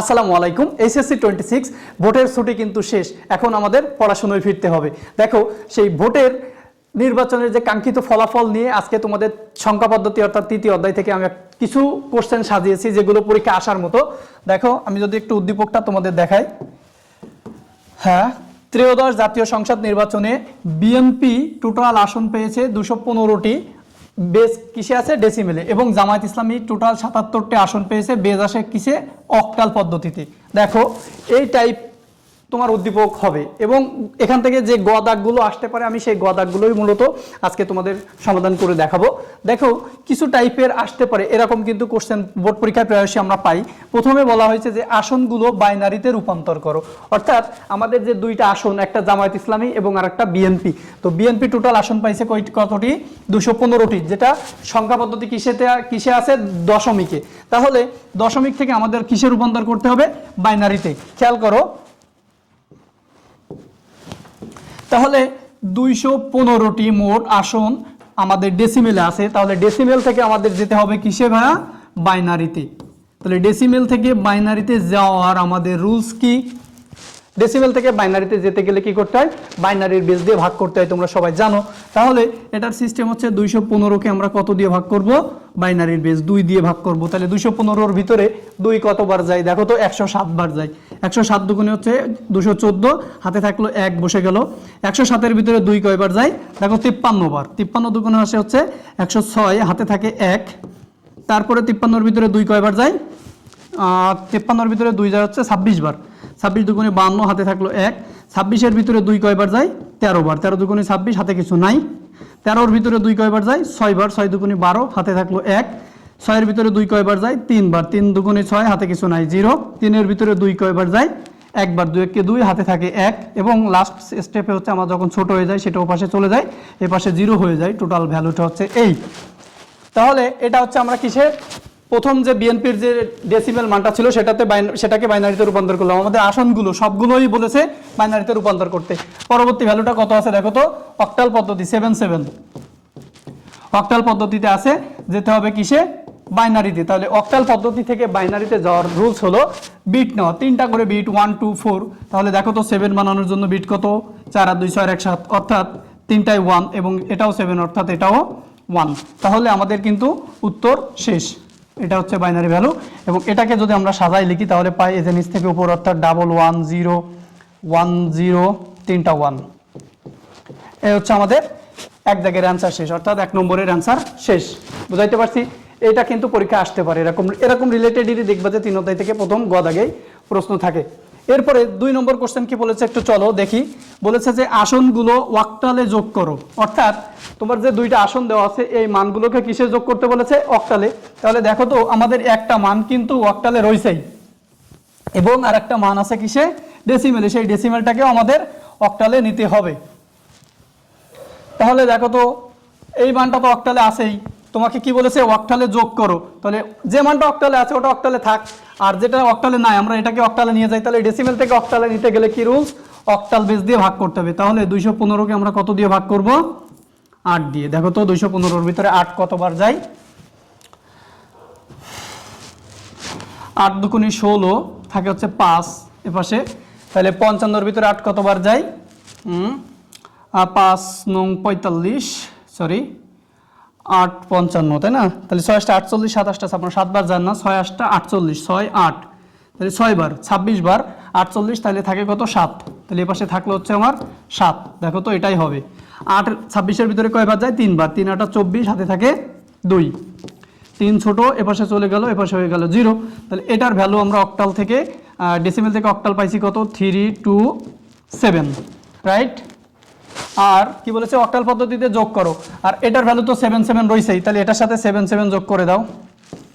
আসসালামু আলাইকুম HSC twenty six ভোটের ছুটি কিন্তু শেষ, এখন আমাদের পড়াশুনোয় ফিরতে হবে। দেখো, সেই ভোটের নির্বাচনের যে কাঙ্ক্ষিত ফলাফল নিয়ে আজকে তোমাদের সংখ্যা পদ্ধতি অর্থাৎ তৃতীয় অধ্যায় থেকে আমি কিছু কোশ্চেন সাজিয়েছি, যেগুলো পরীক্ষা আসার মতো। দেখো, আমি যদি একটু উদ্দীপকটা তোমাদের দেখাই। হ্যাঁ ত্রয়োদশ জাতীয় সংসদ নির্বাচনে বিএনপি টোটাল আসন পেয়েছে দুশো পনেরোটি। বেস কিসে আছে? ডেসিমেলে এবং জামায়াত ইসলামী টোটাল সাতাত্তরটি আসন পেয়েছে, বেজ আসে কিসে? অক্টাল পদ্ধতিতে। দেখো, এই টাইপ তোমার উদ্দীপক হবে। এবং এখান থেকে যে গদাগগুলো আসতে পারে, আমি সেই গদাগগুলোই মূলত আজকে তোমাদের সমাধান করে দেখাবো। দেখো, কিছু টাইপের আসতে পারে, এরকম কিন্তু কোশ্চেন বোর্ড পরীক্ষায় প্রায়শই আমরা পাই। প্রথমে বলা হয়েছে যে আসনগুলো বাইনারিতে রূপান্তর করো। অর্থাৎ আমাদের যে দুইটা আসন, একটা জামায়াত ইসলামী এবং আর একটা বিএনপি। তো বিএনপি টোটাল আসন পাইছে কতটি? দুশো পনেরোটি, যেটা সংখ্যা পদ্ধতি কিসেতে কিসে আছে? দশমিকে। তাহলে দশমিক থেকে আমাদের কিসে রূপান্তর করতে হবে? বাইনারিতে। খেয়াল করো তাহলে দুইশো পনেরোটি মোট আসন আমাদের ডেসিমেলে আছে। তাহলে ডেসিমেল থেকে আমাদের যেতে হবে কিসে ভাইয়া? বাইনারিতে তাহলে ডেসিমেল থেকে বাইনারিতে যাওয়ার আমাদের রুলস কি? ডেসিমেল থেকে বাইনারিতে যেতে গেলে কি করতে হয়? বাইনারির বেস দিয়ে ভাগ করতে হয়, তোমরা সবাই জানো। তাহলে এটার সিস্টেম হচ্ছে দুইশো পনেরোকে আমরা কত দিয়ে ভাগ করব? বাইনারির বেস দুই দিয়ে ভাগ করব। তাহলে দুইশো পনেরোর ভিতরে দুই কতবার যায়? দেখো তো, একশো সাতবার যায়। একশো সাত দুগুণে হচ্ছে দুশো চোদ্দ, হাতে থাকল এক, বসে গেল। একশো সাতের ভিতরে দুই কয়বার যায়? দেখো তিপ্পান্ন বার তিপ্পান্ন দুগুণে আসে হচ্ছে একশো ছয়, হাতে থাকে এক। তারপরে তিপ্পান্নর ভিতরে দুই কয়বার যায়? তিপ্পান্নর ভিতরে দুই যায় হচ্ছে ছাব্বিশ বার ছাব্বিশ দুগুণে বান্ন হাতে থাকল এক। ছাব্বিশের ভিতরে দুই কয়বার যায়? তেরো বার। তেরো দুগুণে ছাব্বিশ, হাতে কিছু নাই। তেরোর ভিতরে দুই কয়বার যায়? ছয় বার। ছয় দুগুণে বারো, হাতে থাকল এক। ছয়ের ভিতরে দুই কয়বার যায়? তিনবার তিন দুগুণে ছয়, হাতে কিছু নাই, জিরো। তিনের ভিতরে দুই কয়বার যায়? একবার দুই এককে দুই, হাতে থাকে এক। এবং লাস্ট স্টেপে হচ্ছে আমার যখন ছোট হয়ে যায়, সেটা ও পাশে চলে যায়। এ পাশে জিরো হয়ে যায়। টোটাল ভ্যালুটা হচ্ছে এই। তাহলে এটা হচ্ছে আমরা কিসের? প্রথম যে বিএনপির যে ডেসিমেল মানটা ছিল, সেটাতে সেটাকে বাইনারিতে রূপান্তর করলাম। আমাদের আসনগুলো সবগুলোই বলেছে বাইনারিতে রূপান্তর করতে। পরবর্তী ভ্যালুটা কত আছে দেখো তো? অক্টাল পদ্ধতি সেভেন সেভেন অক্টাল পদ্ধতিতে আছে, যেতে হবে কিসে? বাইনারিতে তাহলে অক্টাল পদ্ধতি থেকে বাইনারিতে যাওয়ার রুলস হলো বিট নেওয়া। তিনটা করে বিট ওয়ান টু ফোর তাহলে দেখো তো সেভেন বানানোর জন্য বিট কত? চার আর দুই, ছয়, এক, সাত। অর্থাৎ তিনটাই ওয়ান এবং এটাও সেভেন অর্থাৎ এটাও ওয়ান তাহলে আমাদের কিন্তু উত্তর শেষ। এটা হচ্ছে বাইনারি ভ্যালু এবং এটাকে যদি আমরা সাজাই লিখি, তাহলে পাই এজে নিচ থেকে উপর অর্থাৎ double one zero one zero তিনটা ওয়ান এই হচ্ছে আমাদের এক জায়গায় অ্যান্সার শেষ, অর্থাৎ এক নম্বরের অ্যান্সার শেষ। বুঝাইতে পারছি? এটা কিন্তু পরীক্ষা আসতে পারে, এরকম এরকম রিলেটেডই দেখবা যে তিন অধ্যায় থেকে প্রথম গদাগেই প্রশ্ন থাকে। এরপরে দুই নম্বর কোশ্চেন কি বলেছে একটু চলো দেখি। বলেছে যে আসনগুলো ওয়াক্টালে যোগ করো। অর্থাৎ তোমার যে দুইটা আসন দেওয়া আছে, এই মানগুলোকে কিসে যোগ করতে বলেছে? অক্টালে। তাহলে দেখো তো, আমাদের একটা মান কিন্তু অক্টালে রয়েছেই। এবং আর একটা মান আছে কিসে? ডেসিমেলে সেই ডেসিমেলটাকেও আমাদের অক্টালে নিতে হবে। তাহলে দেখো তো, এই মানটা তো অক্টালে আছেই। তোমাকে কি বলেছে? অক্টালে যোগ করো। তাহলে যে মানটা অক্টালে আছে, ওটা অক্টালে থাক। আর যেটা অক্টালে নাই, আমরা এটাকে অক্টালে নিয়ে যাই, তাহলে ডেসিমেল থেকে অক্টালে নিতে গেলে কি রুলস অক্টাল বেস দিয়ে ভাগ করতে হবে। তাহলে দুইশো পনেরোকে আমরা কত দিয়ে ভাগ করব? আট দিয়ে। দেখো তো দুইশো পনেরোর ভিতরে আট কতবার যায়? আট দুকুনি ষোলো, থাকে হচ্ছে পাঁচ এপাশে। তাহলে পঞ্চান্নর ভিতরে আট কতবার আর পাঁচ নং পঁয়তাল্লিশ সরি আট পঞ্চান্ন তাই না? তাহলে ছয় আটটা আটচল্লিশ, সাতাশটা ছাপ্পান্ন, সাতবার যান না ছয় আটটা আটচল্লিশ ছয় আট তাহলে ছয় বার ছাব্বিশ বার, আটচল্লিশ, তাহলে থাকে কত? সাত। তাহলে এ পাশে থাকলে হচ্ছে আমার সাত। দেখো তো এটাই হবে। আট, ছাব্বিশের ভিতরে কয়বার যায়? তিনবার। তিন আটা চব্বিশ, হাতে থাকে দুই। তিন ছোট এপাশে চলে গেল এপাশে হয়ে গেল জিরো। তাহলে এটার ভ্যালু আমরা অক্টাল থেকে ডেসিমেল থেকে অক্টাল পাইছি কত? থ্রি টু সেভেন রাইট আর কি বলেছে অক্টাল পদ্ধতিতে যোগ করো। আর এটার ভ্যালু তো সেভেন সেভেন রয়েছেই, তাহলে এটার সাথে সেভেন সেভেন যোগ করে দাও।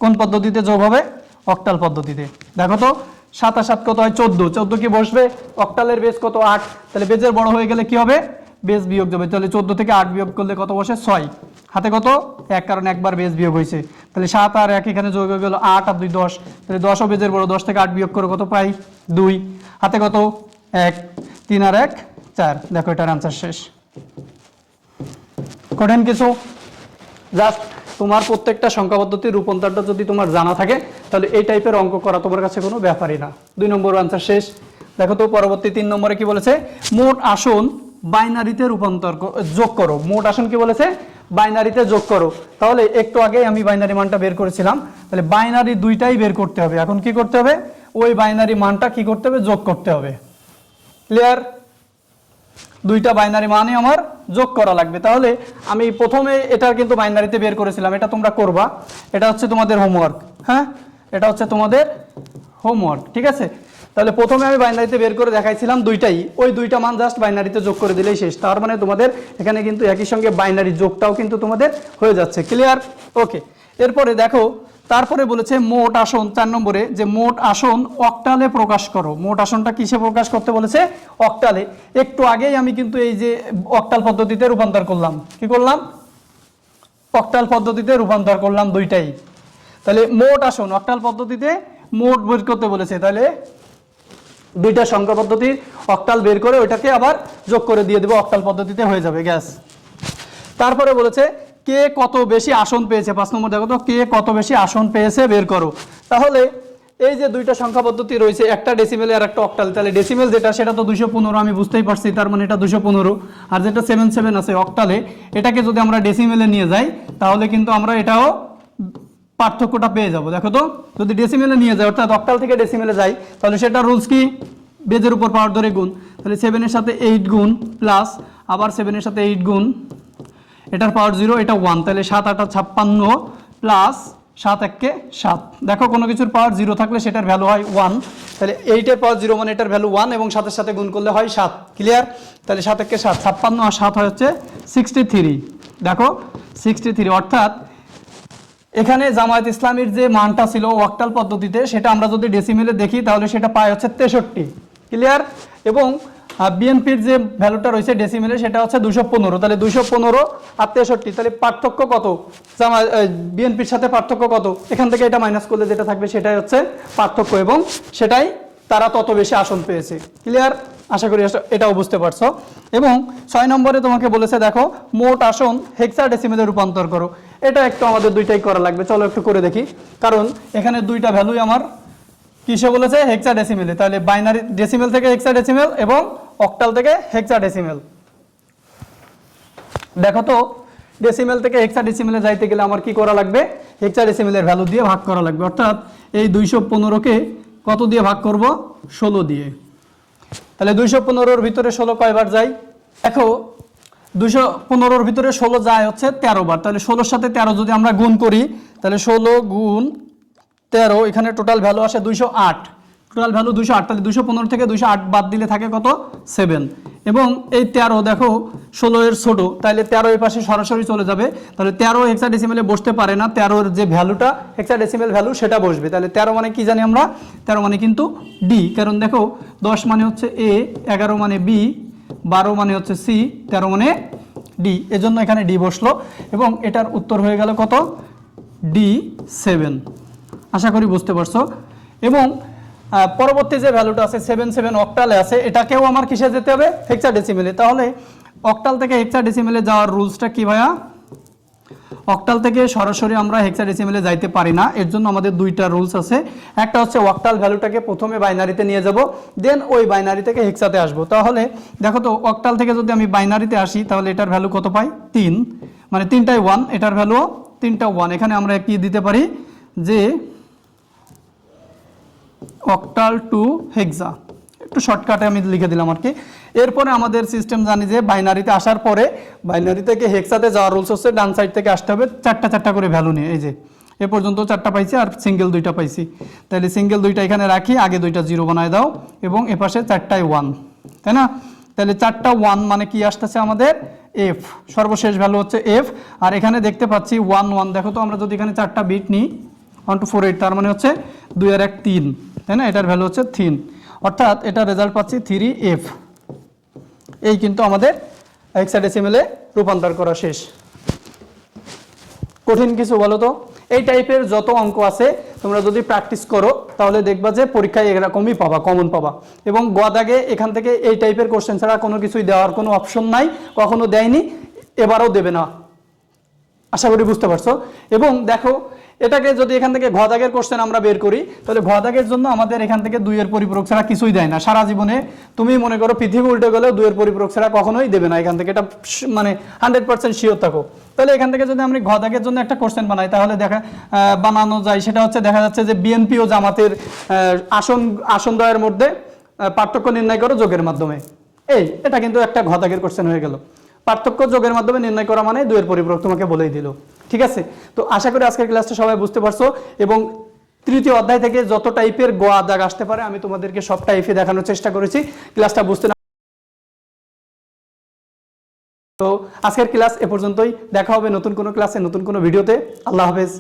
কোন পদ্ধতিতে যোগ হবে? অক্টাল পদ্ধতিতে। দেখো তো সাত আর সাত কত হয়? চোদ্দ। চোদ্দ কি বসবে? অক্টালের বেস কত? আট। তাহলে বেজের বড় হয়ে গেলে কি হবে? বেস বিয়োগ যাবে। তাহলে চোদ্দ থেকে আট বিয়োগ করলে কত বসে? ছয়। হাতে কত? এক, কারণ একবার বেস বিয়োগ হয়েছে। তাহলে সাত আর এক এখানে যোগ হয়ে গেল আট আর দুই দশ। তাহলে দশও বেজের বড়, দশ থেকে আট বিয়োগ করে কত পাই? দুই। হাতে কত? এক। তিন আর এক চার দেখো এটার আনসার শেষ। কঠিন কিছু। জাস্ট তোমার প্রত্যেকটা সংখ্যা পদ্ধতির রূপান্তরটা যদি তোমার জানা থাকে, তাহলে এই টাইপের অঙ্ক করা তোমার কাছে কোনো ব্যাপারই না। দুই নম্বর আনসার শেষ। দেখো তো পরবর্তী তিন নম্বরে কি বলেছে? মোট আসন বাইনারিতে রূপান্তর যোগ করো। মোট আসন কি বলেছে? বাইনারিতে যোগ করো। তাহলে একটু আগে আমি বাইনারি মানটা বের করেছিলাম। তাহলে বাইনারি দুইটাই বের করতে হবে। এখন কি করতে হবে? ওই বাইনারি মানটা কি করতে হবে? যোগ করতে হবে। ক্লিয়ার দুইটা বাইনারি মানে আমার যোগ করা লাগবে। তাহলে আমি প্রথমে এটা কিন্তু বাইনারিতে বের করেছিলাম, এটা তোমরা করবা। এটা হচ্ছে তোমাদের হোমওয়ার্ক হ্যাঁ? এটা হচ্ছে তোমাদের হোমওয়ার্ক ঠিক আছে? তাহলে প্রথমে আমি বাইনারিতে বের করে দেখাইছিলাম দুইটাই। ওই দুইটা মান জাস্ট বাইনারিতে যোগ করে দিলেই শেষ। তার মানে তোমাদের এখানে কিন্তু একই সঙ্গে বাইনারি যোগটাও কিন্তু তোমাদের হয়ে যাচ্ছে। ক্লিয়ার ওকে এরপরে দেখো, তারপরে বলেছে মোট আসন, চার নম্বরে, যে মোট আসন অক্টালে প্রকাশ করো। মোট আসনটা কিসে প্রকাশ করতে বলেছে? অক্টালে। একটু আগেই আমি কিন্তু এই যে অক্টাল পদ্ধতিতে রূপান্তর করলাম। কি করলাম? অক্টাল পদ্ধতিতে রূপান্তর করলাম দুইটাই। তাহলে মোট আসন, অক্টাল পদ্ধতিতে মোট বের করতে বলেছে। তাহলে দুইটা সংখ্যা পদ্ধতির অক্টাল বের করে ওইটাকে আবার যোগ করে দিয়ে দেবো, অক্টাল পদ্ধতিতে হয়ে যাবে, গ্যাস। তারপরে বলেছে কে কত বেশি আসন পেয়েছে? পাঁচ নম্বর দেখো তো, কে কত বেশি আসন পেয়েছে? বের করো। তাহলে এই যে দুইটা সংখ্যা পদ্ধতি রয়েছে, একটা ডেসিমেল আর একটা অক্টাল তাহলে ডেসিমেল যেটা, সেটা তো দুশো পনেরো, আমি বুঝতেই পারছি, তার মানে এটা দুশো পনেরো। আর যেটা সেভেন সেভেন আছে অক্টালে এটাকে যদি আমরা ডেসিমেলে নিয়ে যাই, তাহলে কিন্তু আমরা এটাও পার্থক্যটা পেয়ে যাব। দেখো তো, যদি ডেসিমেলে নিয়ে যায় অর্থাৎ অক্টাল থেকে ডেসিমেলে যাই, তাহলে সেটা রুলস কি? বেজের উপর পাওয়ার ধরে গুণ। তাহলে সেভেনের সাথে এইট গুণ প্লাস আবার সেভেনের সাথে এইট গুণ এটার পাওয়ার জিরো এটা ওয়ান তাহলে সাত আটা ছাপ্পান্ন প্লাস সাত এককে সাত। দেখো, কোনো কিছুর পাওয়ার জিরো থাকলে সেটার ভ্যালু হয় ওয়ান তাহলে এইটের পাওয়ার জিরো মানে এটার ভ্যালু ওয়ান এবং সাতের সাথে গুণ করলে হয় সাত। ক্লিয়ার তাহলে সাত এককে সাত। ছাপ্পান্ন আর সাত হয় হচ্ছে সিক্সটি থ্রি দেখো সিক্সটি থ্রি অর্থাৎ এখানে জামায়াত ইসলামীর যে মানটা ছিল ওয়াক্টাল পদ্ধতিতে, সেটা আমরা যদি ডেসিমেলে দেখি, তাহলে সেটা পায় হচ্ছে তেষট্টি। ক্লিয়ার এবং বিএনপির যে ভ্যালুটা রয়েছে ডেসিমেলে সেটা হচ্ছে দুশো পনেরো। তাহলে দুশো পনেরো আর তেষট্টি, তাহলে পার্থক্য কত? বিএনপির সাথে পার্থক্য কত? এখান থেকে এটা মাইনাস করলে যেটা থাকবে সেটাই হচ্ছে পার্থক্য এবং সেটাই তারা তত বেশি আসন পেয়েছে। ক্লিয়ার আশা করি এটাও বুঝতে পারছ। এবং ছয় নম্বরে তোমাকে বলেছে, দেখো, মোট আসন হেক্সা ডেসিমেলে রূপান্তর করো। এটা একটু আমাদের দুইটাই করা লাগবে। চলো একটু করে দেখি। কারণ এখানে দুইটা ভ্যালুই আমার, কিসে বলেছে? হেক্সা ডেসিমেলে তাহলে বাইনারি ডেসিমেল থেকে হেক্সা ডেসিমেল এবং অক্টাল থেকে হেক্সা ডেসিমেল দেখো তো ডেসিমেল থেকে হেক্সা ডেসিমেলে যাইতে গেলে আমার কি করা লাগবে? হেক্সা ডেসিমেলের ভ্যালু দিয়ে ভাগ করা লাগবে। অর্থাৎ এই দুইশো পনেরোকে কত দিয়ে ভাগ করব? ষোলো দিয়ে। তাহলে দুইশো পনেরোর ভিতরে ষোলো কয়বার যায়? দেখো, দুইশো পনেরোর ভিতরে ষোলো যায় হচ্ছে তেরো বার। তাহলে ষোলোর সাথে তেরো যদি আমরা গুণ করি, তাহলে ষোলো গুণ তেরো, এখানে টোটাল ভ্যালু আসে দুইশো আট। টোটাল ভ্যালু দুশো আট, তাহলে দুইশো পনেরো থেকে দুশো আট বাদ দিলে থাকে কত? সেভেন এবং এই তেরো, দেখো, ষোলো এর ছোটো, তাহলে তেরো এর পাশে সরাসরি চলে যাবে। তাহলে তেরো হেক্সা ডেসিমেলে বসতে পারে না, তেরোর যে ভ্যালুটা হেক্সা ডেসিমেল ভ্যালু সেটা বসবে। তাহলে তেরো মানে কি জানি আমরা? তেরো মানে কিন্তু ডি কারণ দেখো, দশ মানে হচ্ছে এ এগারো মানে বি বারো মানে হচ্ছে সি তেরো মানে ডি এজন্য এখানে ডি বসল। এবং এটার উত্তর হয়ে গেল কত? ডি সেভেন আশা করি বুঝতে পারছ। এবং পরবর্তী যে ভ্যালুটা আছে সেভেন সেভেন অক্টালে আছে, এটাকেও আমার কিসে যেতে হবে? হেক্সা ডেসিমেলে তাহলে অক্টাল থেকে হেক্সা ডেসিমেলে যাওয়ার রুলসটা কি ভাইয়া? অক্টাল থেকে সরাসরি আমরা হেক্সাডেসিমেলে যাইতে পারি না। এর জন্য আমাদের দুইটা রুলস আছে। একটা হচ্ছে অক্টাল ভ্যালুটাকে প্রথমে বাইনারিতে নিয়ে যাব দেন ওই বাইনারি থেকে হেক্সাতে আসব। তাহলে দেখো তো অক্টাল থেকে যদি আমি বাইনারিতে আসি, তাহলে এটার ভ্যালু কত পাই? তিন। মানে তিনটাই ওয়ান এটার ভ্যালু তিনটা ওয়ান এখানে আমরা কি দিতে পারি? যে অক্টাল টু হেক্সা। একটু শর্টকাটে আমি লিখে দিলাম আর কি। এরপরে আমাদের সিস্টেম জানি যে বাইনারিতে আসার পরে বাইনারি থেকে হেক্সাতে যাওয়ার রুলস হচ্ছে, ডান সাইড থেকে আসতে হবে, চারটা চারটা করে ভ্যালু নিয়ে, এই যে। এ পর্যন্ত চারটা পাইছি আর সিঙ্গেল দুইটা পাইছি। তাহলে সিঙ্গেল দুইটা এখানে রাখি, আগে দুইটা জিরো বানায় দাও, এবং এ পাশে চারটায় ওয়ান তাই না? তাহলে চারটা ওয়ান মানে কি আসতেছে আমাদের? এফ সর্বশেষ ভ্যালু হচ্ছে এফ আর এখানে দেখতে পাচ্ছি ওয়ান ওয়ান দেখো তো আমরা যদি এখানে চারটা বিট নিই ওয়ান টু ফোর এইট তার মানে হচ্ছে দুই আর এক তিন। তাই না? এটার ভ্যালু হচ্ছে থিন অর্থাৎ এটা রেজাল্ট পাচ্ছি থ্রি এফ এই কিন্তু আমাদের হেক্সাডেসিমেলে রূপান্তর করা শেষ। কঠিন কিছু বলো তো? এই টাইপের যত অঙ্ক আছে, তোমরা যদি প্র্যাকটিস করো, তাহলে দেখবা যে পরীক্ষায় এরকমই পাবা কমন পাবা। এবং গদাগে এখান থেকে এই টাইপের কোশ্চেন ছাড়া কোনো কিছুই দেওয়ার কোনো অপশন নাই, কখনো দেয়নি, এবারও দেবে না। আশা করি বুঝতে পারছ? এবং দেখো এটাকে যদি এখান থেকে ঘ দাগের কোশ্চেন আমরা বের করি, তাহলে ঘ দাগের জন্য আমাদের এখান থেকে দুইয়ের পরিপূরক ছাড়া কিছুই দেয় না। সারা জীবনে তুমি মনে করো পৃথিবী উল্টে গেলেও দুইয়ের পরিপূরক ছাড়া কখনোই দেবে না। এখান থেকে এটা মানে হান্ড্রেড পার্সেন্ট শিওর থাকো। তাহলে এখান থেকে যদি আমরা ঘ দাগের জন্য একটা কোশ্চেন বানাই, তাহলে দেখা বানানো যায়। সেটা হচ্ছে দেখা যাচ্ছে যে বিএনপি ও জামাতের আসন আসন দয়ের মধ্যে পার্থক্য নির্ণয় করো যোগের মাধ্যমে। এই, এটা কিন্তু একটা ঘ দাগের কোশ্চেন হয়ে গেল। পার্থক্য যোগের মাধ্যমে নির্ণয় করা মানে দুইয়ের পরিপূরক তোমাকে বলেই দিল। ঠিক আছে? তো আশা করি আজকের ক্লাসটা সবাই বুঝতে পারছ এবং তৃতীয় অধ্যায় থেকে যত টাইপের গোয়া দাগ আসতে পারে, আমি তোমাদেরকে সব টাইপে দেখানোর চেষ্টা করেছি। ক্লাসটা বুঝতে না তো আজকের ক্লাস এ পর্যন্তই। দেখা হবে নতুন কোনো ক্লাসে, নতুন কোনো ভিডিওতে। আল্লাহ হাফেজ।